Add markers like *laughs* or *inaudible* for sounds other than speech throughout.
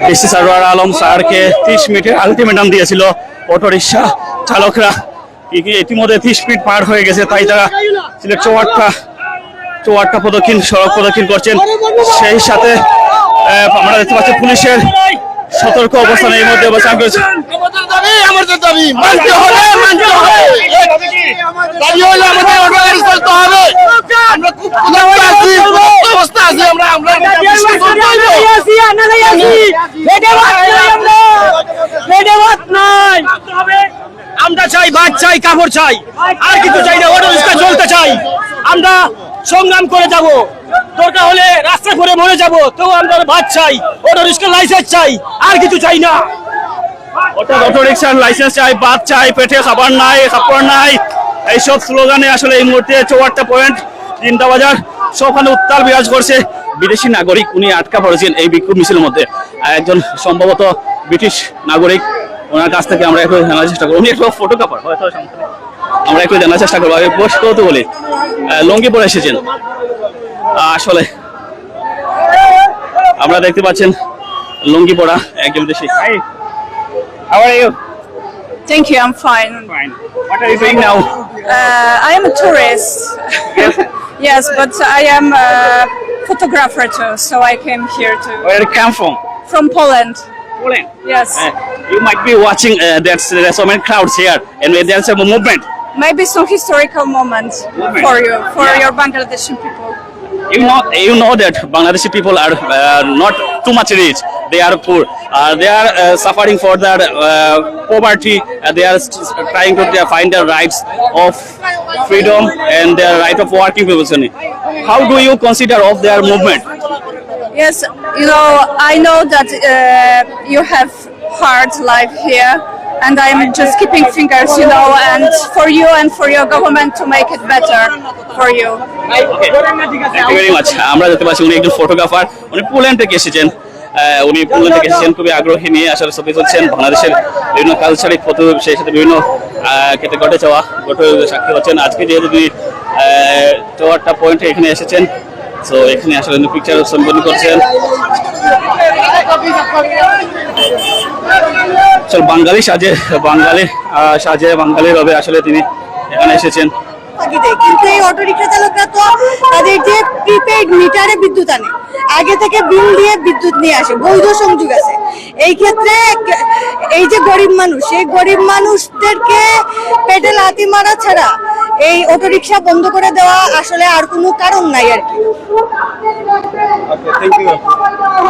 DC Sarwar Alam স্যারকে তিরিশ মিনিটের আলটিমেটাম দিয়েছিল অটো রিক্সা চালকরা। কি- কি ইতিমধ্যে তিরিশ মিনিট পার হয়ে গেছে তাই তারা সিলেট চৌয়াট্টা চৌয়াট্টা প্রদক্ষিণ সড়ক প্রদক্ষিণ করছেন। সেই সাথে আহ, আমরা দেখতে পাচ্ছি পুলিশের সতর্ক অবস্থান এই মধ্যে অবস্থান করেছে। আমাদের দাবি মানতে হবে মানতে হবে। দাবি হলে আমাদের অর্ডার চলতে হবে। আমরা খুব আছি ক্ষুধার্ত অবস্থা আছি আমরা আমরা বিশ্ব চলতে হইব। আমরা চাই বাদ চাই কাপড় চাই। আর কিছু চাই না, অটো রিক্সা চলতে চাই। আমরা সংগ্রাম করে যাব। দরকার হলে রাস্তা করে মরে যাব। তো আমরা ভাত চাই, অটো রিক্সা লাইসেন্স চাই, আর কিছু চাই না। অর্থাৎ অটো রিক্সার লাইসেন্স চাই, বাদ চাই, পেটে খাবার নাই কাপড় নাই। এইসব স্লোগানে আসলে এই মুহূর্তে চৌয়াট্টা পয়েন্ট তিনটা বাজার সবখানে উত্তাল বিরাজ করছে। বিদেশি নাগরিক উনি আটকা পড়েছেন এই বিক্ষোভ মিছিলের মধ্যে আর একজন সম্ভবত ব্রিটিশ নাগরিক ওনার কাছ থেকে আমরা একটু জানার চেষ্টা করব উনি একটু ফটো কাপড় হয়তো আমরা একটু জানার চেষ্টা করব আমি পোস্ট করতে বলি লুঙ্গি পরে এসেছেন আসলে আমরা দেখতে পাচ্ছেন লুঙ্গি পরা একজন দেশি How are you? Thank you, I'm fine. Fine. What are you doing now? Uh, I am a tourist. Yes. *laughs* but I am a photographer too, so I came here to Where you come from? from Poland. Poland. Yes, Uh, you might be watching. Uh, there's, there's so many crowds here, and there's a movement. maybe some historical moment Moment. for you, for Yeah. your Bangladeshi people. You know, you know that Bangladeshi people are uh, not too much rich. They are poor. Uh, they are uh, suffering for their uh, poverty. Uh, they are trying to find their rights of freedom and their right of working position. How do you consider of their movement? Yes, you know, I know that uh, you have hard life here, and I'm just keeping fingers, you know, and for you and for your government to make it better for you. Thank you very much আমরা দেখতে পাচ্ছি উনি একজন photographer উনি Poland থেকে এসেছেন উনি Poland থেকে এসেছেন খুবই আগ্রহী নিয়ে আসলে ছবি তুলছেন। বাংলাদেশের বিভিন্ন কালচারিক ফটো সেই সাথে বিভিন্ন ক্ষেত্রে ঘটে যাওয়া ঘটে সাক্ষী হচ্ছেন। আজকে যেহেতু তিনি চৌয়াট্টা পয়েন্টে এখানে এসেছেন তো এখানে আসলে পিকচার সম্পন্ন করছেন। চল বাঙালি সাজে বাঙালি আহ, সাজে বাঙালি রবে আসলে তিনি এখানে এসেছেন। থাকিতে কিন্তু এই অটোরিক্সা চালকরা তো তাদের যে প্রিপেড মিটারে বিদ্যুৎ আনে, আগে থেকে বিল দিয়ে বিদ্যুৎ নিয়ে আসে, বৈধ সংযোগ আছে। এই ক্ষেত্রে এই যে গরিব মানুষ এই গরিব মানুষদেরকে পেটে লাথি মারা ছাড়া এই অটো রিক্সা বন্ধ করে দেওয়া আসলে আর কোনো কারণ নাই আর কি।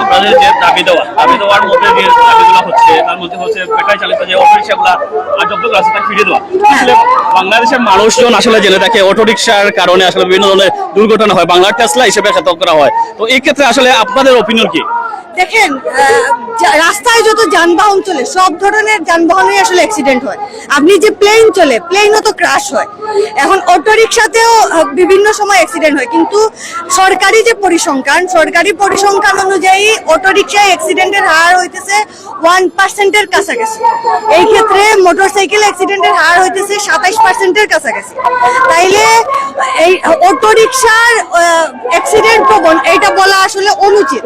আপনাদের যে দাবি দেওয়া দাবি দেওয়ার মধ্যে যে দাবিগুলো হচ্ছে তার মধ্যে হচ্ছে ব্যাটারি চালিত যে অটো রিক্সাগুলা আর জব্দগুলো আছে তা ফিরিয়ে দেওয়া। আসলে বাংলাদেশের মানুষজন আসলে জেনে থাকে অটো রিক্সার কারণে আসলে বিভিন্ন ধরনের দুর্ঘটনা হয় বাংলার টেসলা হিসেবে খ্যাত করা হয়। তো এই ক্ষেত্রে আসলে আপনাদের অপিনিয়ন কি? দেখেন রাস্তায় যত যানবাহন চলে, সব ধরনের যানবাহনে আসলে অ্যাক্সিডেন্ট হয়। আপনি যে প্লেন চলে প্লেনও তো ক্রাশ হয়। এখন অটো রিক্সাতেও বিভিন্ন সময় অ্যাক্সিডেন্ট হয়। কিন্তু সরকারি যে পরিসংখ্যান, সরকারি পরিসংখ্যান অনুযায়ী অটো রিক্সায় অ্যাক্সিডেন্টের হার হইতেছে ওয়ান পার্সেন্টের কাছাকাছি। এই ক্ষেত্রে মোটরসাইকেল অ্যাক্সিডেন্টের হার হইতেছে সাতাইশ পার্সেন্টের কাছাকাছি। তাইলে এই অটো রিক্সার অ্যাক্সিডেন্ট প্রবণ এটা বলা আসলে অনুচিত।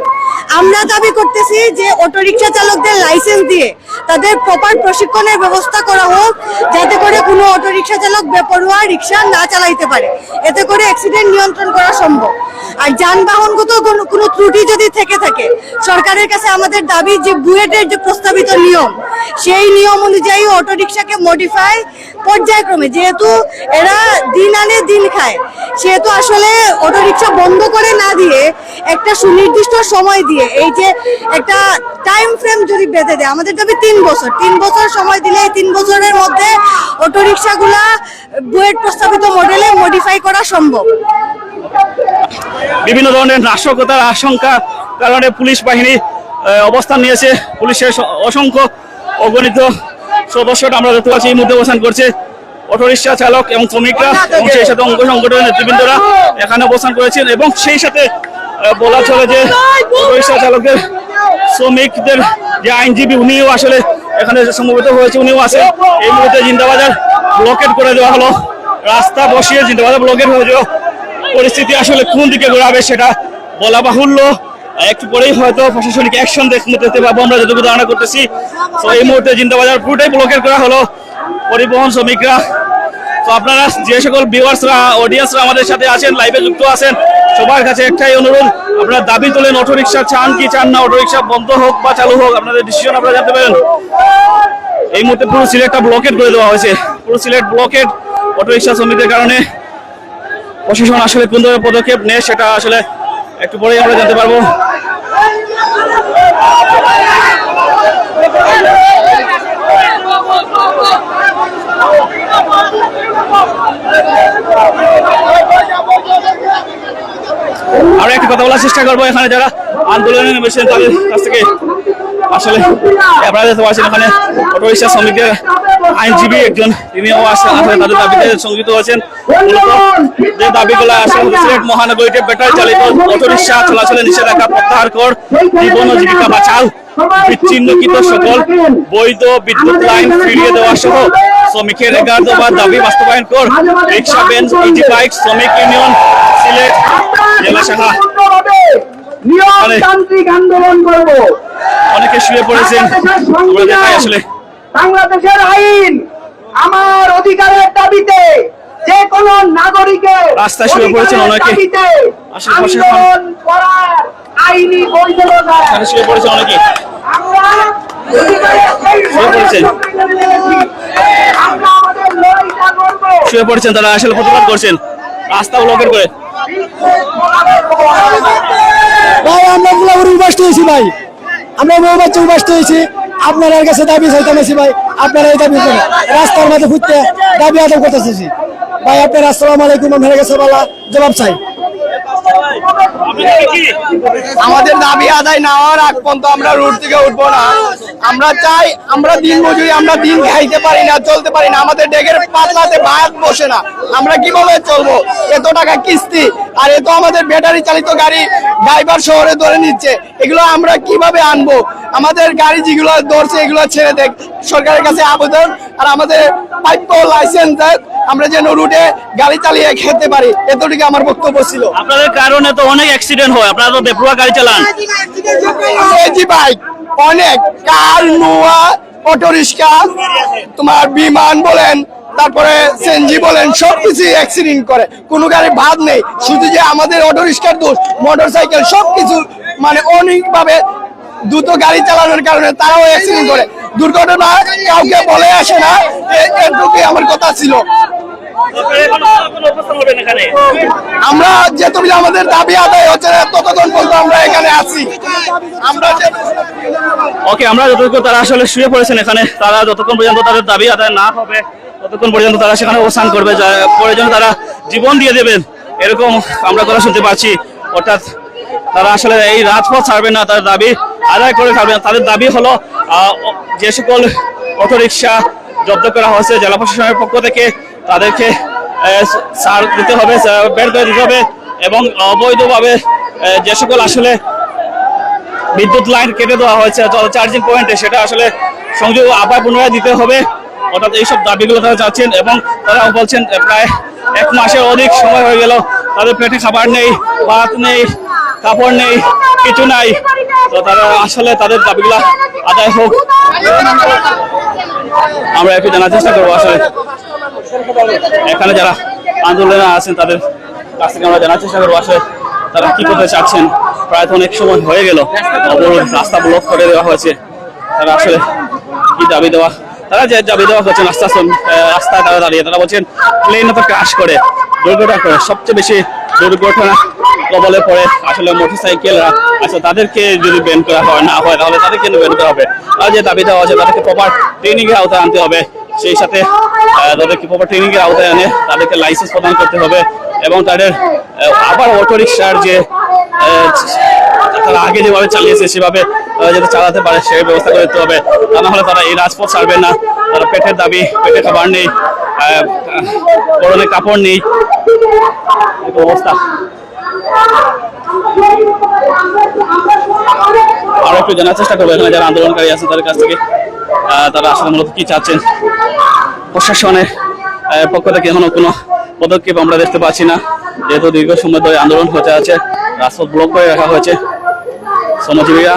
আমরা দাবি করতেছি যে অটো রিক্সা চালকদের লাইসেন্স দিয়ে তাদের প্রপার প্রশিক্ষণের ব্যবস্থা করা হোক, যাতে করে কোনো অটো রিক্সা চালক বেপরোয়া রিক্সা না চালাইতে পারে। এতে করে অ্যাক্সিডেন্ট নিয়ন্ত্রণ করা সম্ভব। আর যানবাহনগত কোনো ত্রুটি যদি থেকে থাকে, সরকারের কাছে আমাদের দাবি যে বুয়েটের যে প্রস্তাবিত নিয়ম, সেই নিয়ম অনুযায়ী অটো রিক্সাকে মডিফাই পর্যায়ক্রমে। যেহেতু এরা দিন আনে দিন খায়, সেহেতু আসলে অটো রিক্সা বন্ধ করে না দিয়ে একটা সুনির্দিষ্ট সময় দিয়ে, এই যে একটা টাইম ফ্রেম যদি বেঁধে দেয়, আমাদের দাবি তিন বছর। তিন বছর সময় দিলে এই তিন বছরের মধ্যে অটো রিক্সাগুলা বুয়েট প্রস্তাবিত মডেলে মডিফাই করা সম্ভব। বিভিন্ন ধরনের নাশকতার আশঙ্কা কারণে পুলিশ বাহিনী অবস্থান নিয়েছে। পুলিশের অসংখ্য অগণিত সদস্যটা আমরা দেখতে পাচ্ছি এই মুহূর্তে অবস্থান করছে অটোরিক্সা চালক এবং শ্রমিকরা এবং সেই সাথে অঙ্গ সংগঠনের নেতৃবৃন্দরা এখানে অবস্থান করেছেন এবং সেই সাথে বলা চলে যে অটোরিক্সা চালকদের শ্রমিকদের যে আইনজীবী উনিও আসলে এখানে সমবেত হয়েছে, উনিও আছে এই মুহূর্তে জিন্দাবাজার ব্লকেট করে দেওয়া হলো। রাস্তা বসিয়ে জিন্দাবাজার ব্লকেট হয়ে যাওয়া পরিস্থিতি আসলে কোন দিকে ঘোরাবে সেটা বলা বাহুল্য। একটু পরেই হয়তো প্রশাসনিক অ্যাকশন দেখতে পাবো আমরা, যতটুকু ধারণা করতেছি। তো এই মুহূর্তে জিন্দাবাজার পুরোটাই ব্লকেট করা হলো পরিবহন শ্রমিকরা। তো আপনারা যে সকল ভিউয়ার্সরা অডিয়েন্সরা আমাদের সাথে আছেন লাইভে যুক্ত আছেন সবার কাছে একটাই অনুরোধ, আপনারা দাবি তোলেন অটোরিকশা চান কি চান না, অটোরিকশা বন্ধ হোক বা চালু হোক, আপনাদের ডিসিশন আপনারা জানতে পারেন। এই মুহূর্তে পুরো সিলেটটা ব্লকেট করে দেওয়া হয়েছে। পুরো সিলেট ব্লকেট অটোরিকশা শ্রমিকদের কারণে। প্রশাসন আসলে কোন ধরনের পদক্ষেপ নেয় সেটা আসলে একটু পরেই আমরা জানতে পারব। আমরা একটু কথা বলার চেষ্টা করব এখানে যারা আন্দোলনে নেমেছেন তাদের কাছ থেকে। আসলে আপনারা দেখতে পাচ্ছেন এখানে অটোরিক্সা শ্রমিকদের আইনজীবী একজন, তিনিও আসেন, আসলে তাদের দাবিতে সংযুক্ত মূলত যে দাবিগুলো আসলে মহানগরীতে ব্যাটারি চালিত অটোরিক্সা চলাচলে নিষেধাজ্ঞা প্রত্যাহার কর, জীবন জীবিকা বাঁচাও, বিচ্ছিন্নকৃত সকল বৈধ বিদ্যুৎ লাইন ফিরিয়ে দেওয়া সহ শ্রমিকের এগারো দাবি বাস্তবায়ন কর, রিক্সা বেঞ্চ ইজি বাইক শ্রমিক ইউনিয়ন সিলেট নিয়মতান্ত্রিক আন্দোলন করব। অনেকে শুয়ে পড়েছেন। আসলে। বাংলাদেশের আইন আমার অধিকারের দাবিতে যে কোন নাগরিকের শুয়ে পড়েছেন অনেকে। দাবিতে আসলে প্রশাসন- আন্দোলন করার আইনি বৈধতা শুয়ে পড়েছেন অনেকে। আমরা শুয়ে পড়েছেন তারা আসলে প্রতিবাদ করছেন। রাস্তা ব্লকের করে। ভাই, আমরা গুলাগুড়ি উপাস্ত হয়েছি ভাই। আমরা মৌবাচ্চা বাচ্চা উপাস্ত হয়েছি। আপনার কাছে দাবি চাইতামেছি ভাই। আপনারা এই দাবি রাস্তার মাঝে ঘুরতে দাবি আদায় করতেছি। ভাই, আপনার আসসালামাইকুম আমরা গেছে বলা জবাব চাই। আমাদের দাবি আদায় না হওয়ার আগ পর্যন্ত আমরা রুট থেকে উঠবো না। আমরা চাই, আমরা দিন মজুরি, আমরা দিন খাইতে পারি না, চলতে পারি না। আমাদের ডেকের পাতলাতে ভাত বসে না। আমরা কীভাবে চলবো? এত টাকা কিস্তি, আর এত আমাদের ব্যাটারি চালিত গাড়ি ড্রাইভার শহরে ধরে নিচ্ছে। এগুলো আমরা কীভাবে আনব? আমাদের গাড়ি যেগুলো ধরছে, এগুলো ছেড়ে দেখ। সরকারের কাছে আবেদন, আর আমাদের প্রাপ্য লাইসেন্স দেখ আমরা যেন রুটে গাড়ি চালিয়ে খেতে পারি। এতটুকু আমার বক্তব্য ছিল। আপনাদের কারণে তো অনেক অ্যাক্সিডেন্ট হয়। আপনারা তো বেপরোয়া গাড়ি চালান। বাইক অনেক। কার নোয়া অটো রিক্সা তোমার বিমান বলেন তারপরে সেনজি বলেন সবকিছু অ্যাক্সিডেন্ট করে। কোনো গাড়ি ভাত নেই। শুধু যে আমাদের অটো রিক্সার দোষ মোটর সাইকেল সবকিছু মানে অনেকভাবে দ্রুত গাড়ি চালানোর কারণে তারাও অ্যাক্সিডেন্ট করে। দুর্ঘটনা কাউকে বলে আসে না। এটুকুই আমার কথা ছিল। আমরা যেতদিন আমাদের দাবি আদায় হচ্ছে ততক্ষণ পর্যন্ত আমরা এখানে আছি? আমরা ওকে আমরা যতক্ষণ তারা আসলে শুয়ে পড়েছেন এখানে, তারা যতক্ষণ পর্যন্ত তাদের দাবি আদায় না হবে, ততক্ষণ পর্যন্ত তারা সেখানে অবস্থান করবে প্রয়োজনে তারা জীবন দিয়ে দেবেন, এরকম আমরা কথা শুনতে পাচ্ছি। অর্থাৎ তারা আসলে এই রাজপথ ছাড়বে না, তাদের দাবি আদায় করে ছাড়বে না। তাদের দাবি হলো যে সকল অটোরিকশা জব্দ করা হয়েছে, জেলা প্রশাসনের পক্ষ থেকে তাদেরকে সার দিতে হবে বের করে দিতে হবে এবং অবৈধভাবে যে সকল আসলে বিদ্যুৎ লাইন কেটে দেওয়া হয়েছে চার্জিং পয়েন্টে সেটা আসলে সংযোগ আবার পুনরায় দিতে হবে। অর্থাৎ এইসব দাবিগুলো তারা চাচ্ছেন এবং তারা বলছেন প্রায় এক মাসের অধিক সময় হয়ে গেল, তাদের পেটে খাবার নেই, ভাত নেই, কাপড় নেই, কিছু নাই। তো তারা আসলে তাদের দাবিগুলো আদায় হোক। আমরা একটু জানার চেষ্টা করব আসলে। এখানে যারা আন্দোলনে আছেন, তাদের কাছ থেকে আমরা জানার চেষ্টা করব আসলে তারা কি করতে চাচ্ছেন। প্রায় তো অনেক সময় হয়ে গেল রাস্তা ব্লক করে দেওয়া হয়েছে। তারা আসলে কি দাবি দেওয়া তারা যে দাবি দেওয়া করছেন রাস্তা রাস্তায় তারা দাঁড়িয়ে, তারা বলছেন প্লেন তো ক্রাশ করে, দুর্ঘটনা করে, সবচেয়ে বেশি দুর্ঘটনা কবলে পড়ে আসলে মোটরসাইকেল আচ্ছা তাদেরকে যদি ব্যান করা হয়, না হয়, তাহলে তাদের কেন ব্যান করা হবে? আর যে দাবি দেওয়া আছে তাদেরকে প্রপার ট্রেনিং এর আওতায় আনতে হবে। সেই সাথে তাদেরকে প্রপার ট্রেনিং এর আওতায় আনে, তাদেরকে লাইসেন্স প্রদান করতে হবে এবং তাদের আবার অটো রিক্সার যে তারা আগে যেভাবে চালিয়েছে, সেভাবে যাতে চালাতে পারে, সেই ব্যবস্থা করে দিতে হবে। তা না হলে তারা এই রাজপথ ছাড়বে না। তারা পেটের দাবি পেটে খাবার নেই পরনে কাপড় নেই। অবস্থা। আরও একটু জানার চেষ্টা করব, এখানে যারা আন্দোলনকারী আছে তাদের কাছ থেকে। তারা আসলে মূলত কি চাচ্ছেন? প্রশাসনের পক্ষ থেকে এখনও কোনো পদক্ষেপ আমরা দেখতে পাচ্ছি না। যেহেতু দীর্ঘ সময় ধরে আন্দোলন হতে আছে, রাজপথ ব্লক করে রাখা হয়েছে। শ্রমজীবীরা,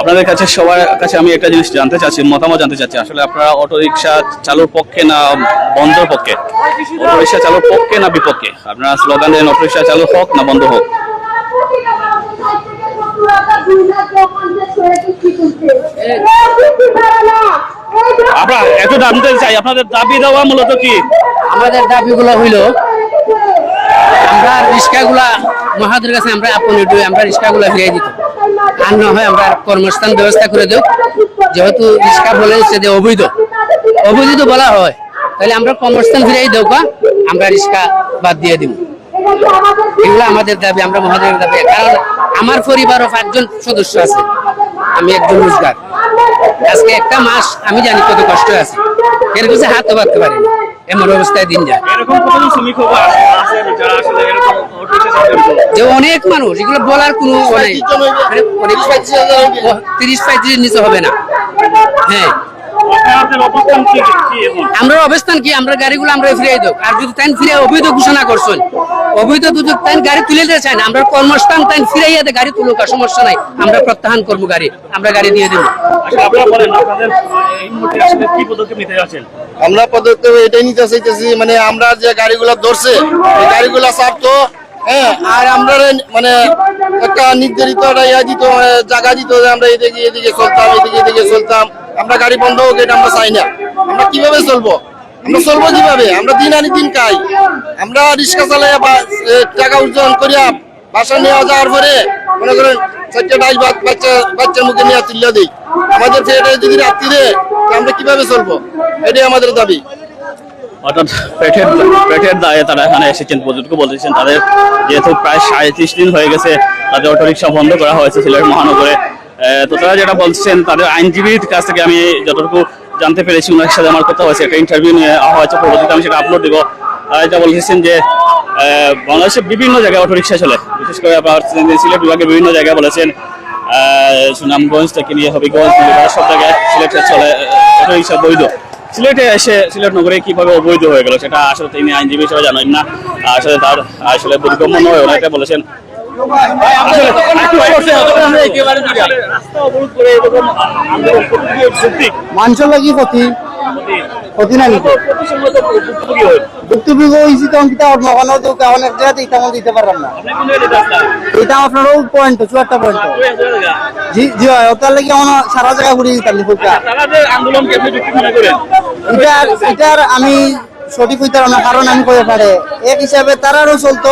আপনাদের কাছে সবার কাছে আমি একটা জিনিস জানতে চাচ্ছি, মতামত জানতে চাচ্ছি। আসলে আপনারা অটো রিক্সা চালুর পক্ষে না বন্ধের পক্ষে? অটো রিক্সা চালুর পক্ষে না বিপক্ষে? আপনারা স্লোগান দেন অটো রিক্সা চালু হোক না বন্ধ হোক আমরা একটু জানতে চাই আপনাদের দাবি দেওয়া মূলত কি? আমাদের দাবিগুলো হইল আমরা রিক্সাগুলা মহাদের কাছে আমরা আপন একটু আমরা রিক্সাগুলা ফিরিয়ে দিত। আর না হয় আমরা কর্মস্থান ব্যবস্থা করে দেব। যেহেতু রিক্সা বলে যে অবৈধ। অবৈধ তো বলা হয়। তাহলে আমরা কর্মস্থান ফিরিয়ে দেব? আমরা রিক্সা বাদ দিয়ে দিব। এগুলো আমাদের দাবি আমরা মহাদের দাবি। কারণ আমার পরিবারও পাঁচজন সদস্য আছে। আমি একজন রোজগার। আজকে একটা মাস আমি জানি কত কষ্ট আছে। এর কাছে হাতও বাঁধতে পারি এমন অবস্থায় দিন যায়। যে অনেক মানুষ এগুলো বলার কোনো অনেক তিরিশ পঁয়ত্রিশ নিচে হবে না। হ্যাঁ। আপনাদের অবস্থান কি কি এখন? আমরা অবস্থান কি? আমরা গাড়িগুলো আমরা ফিরিয়ে দেব। আর যদি তাই ফিরে অবৈধ ঘোষণা করছেন অবৈধ তাই গাড়ি তুলে দিতে চান আমরা কর্মস্থান তাই ফিরাইয়া গাড়ি তুলুক সমস্যা নাই। আমরা প্রত্যাহান করব গাড়ি আমরা গাড়ি দিয়ে দেবো। আসলে আপনারা বলেন আপনাদের এই মুহূর্তে আসলে কি পদক্ষেপ নিতে যাচ্ছেন? আমরা পদক্ষেপ এটাই নিতে চাইতেছি মানে আমরা যে গাড়িগুলো ধরছে এই গাড়িগুলো ছাড়তো হ্যাঁ আর আমরা মানে একটা নির্ধারিত ইয়া দিত মানে জায়গা দিত যে আমরা এদিকে এদিকে চলতাম এদিকে এদিকে চলতাম। আমরা গাড়ি বন্ধ হোক এটা আমরা চাই না। আমরা কীভাবে চলবো? আমরা চলবো কীভাবে আমরা দিন আনি দিন খাই। আমরা রিক্সা চালাই বা টাকা উর্জন করিয়া বাসা নেওয়া যাওয়ার পরে মনে করেন বাচ্চা, বাচ্চার মুখে নিয়ে তুলে দিই। আমাদের ছেলেটা যদি রাত্রিরে আমরা কীভাবে চলবো? এটাই আমাদের দাবি। অর্থাৎ দায়ে তারা এখানে এসেছেন বলতেছেন, তাদের যেহেতু প্রায় দিন হয়ে গেছে, তাদের অটোরিকশা বন্ধ করা হয়েছে সিলেট মহানগরে। তো তারা যেটা বলছেন, তাদের আইনজীবীর কাছ থেকে আমি যতটুকু জানতে পেরেছি ওনার সাথে আমার কথা হয়েছে, একটা ইন্টারভিউ নিয়ে হয়েছে, পরবর্তীতে আমি সেটা আপলোড দিব। এটা বলতেছেন যে বাংলাদেশের বিভিন্ন জায়গায় অটোরিকশা চলে। বিশেষ করে আপনার সিলেট বিভাগের বিভিন্ন জায়গায় বলেছেন সুনামগঞ্জ থেকে নিয়ে হবিগঞ্জ সব জায়গায় সিলেটে চলে, অটোরিকশা বৈধ। সিলেটে এসে সিলেট নগরে কীভাবে অবৈধ হয়ে গেল সেটা আসলে তিনি আইনজীবী হিসেবে জানেন না। আসলে তার আসলে বোধগম্য নয় এটা বলেছেন ক্ষতি? ক্ষতি ভুক্তভোগী হয়েছি তখন তো জায়গাতে দিতে পারলাম না আপনি কোন জায়গায় যেতে আসলেন? এটা আপনারও পয়েন্ট চুয়াত্তর পয়েন্ট ওই এক জি জি হয় ওটার লাগি আমার সারা জায়গা ঘুরে দিতাম এটার আমি সঠিক হইতে না কারণ আমি কয়ে পারে। এক হিসাবে তারারও চলতো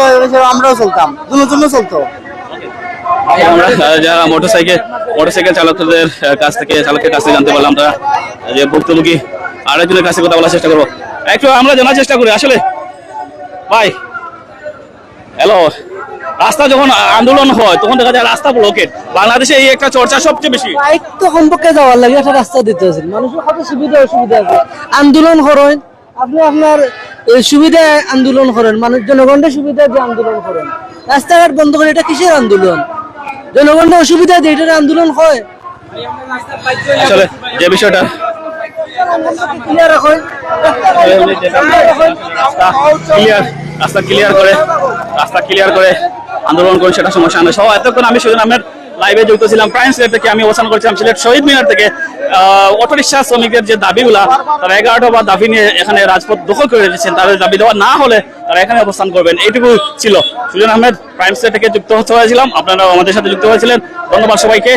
আমরাও চলতাম। দুজনের জন্য চলতো আমরা আহ, যারা মোটরসাইকেল মোটরসাইকেল চালকদের কাছ থেকে চালকের কাছ থেকে জানতে পারলাম তারা যে ভুক্তভোগী আরেকজনের কাছে কথা বলার চেষ্টা করব। একটু আমরা জানার চেষ্টা করি আসলে। ভাই হ্যালো রাস্তা যখন আন্দোলন হয় তখন দেখা যায় রাস্তা ব্লকেট বাংলাদেশে এই একটা চর্চা সবচেয়ে বেশি। বাইক তো কমপক্ষে যাওয়ার লাগে একটা রাস্তা দিতে মানুষের কত সুবিধা অসুবিধা আছে। আন্দোলন করেন আপনি আপনার সুবিধা আন্দোলন করেন মানুষ জনগণের সুবিধা দিয়ে আন্দোলন করেন। রাস্তাঘাট বন্ধ করে এটা কিসের আন্দোলন? জনগণের অসুবিধা দিয়ে এটার আন্দোলন হয়। আসলে যে বিষয়টা। রাস্তা ক্লিয়ার করে রাস্তা ক্লিয়ার করে আন্দোলন করে সেটা সমস্যা নয় সহ এতক্ষণ আমি সুজন আহমেদ লাইভে যুক্ত ছিলাম। প্রাইম সিলেট থেকে আমি অবস্থান করছিলাম সিলেট শহীদ মিনার থেকে। অটোরিক্সা শ্রমিকদের যে দাবিগুলা, তারা এগারোটা বা দাবি নিয়ে এখানে রাজপথ দখল করে রেখেছেন। তাদের দাবি দেওয়া না হলে তারা এখানে অবস্থান করবেন। এইটুকু ছিল। সুজন আহমেদ প্রাইম সিলেট থেকে যুক্ত হতে হয়েছিলাম। আপনারা আমাদের সাথে যুক্ত হয়েছিলেন। ধন্যবাদ সবাইকে।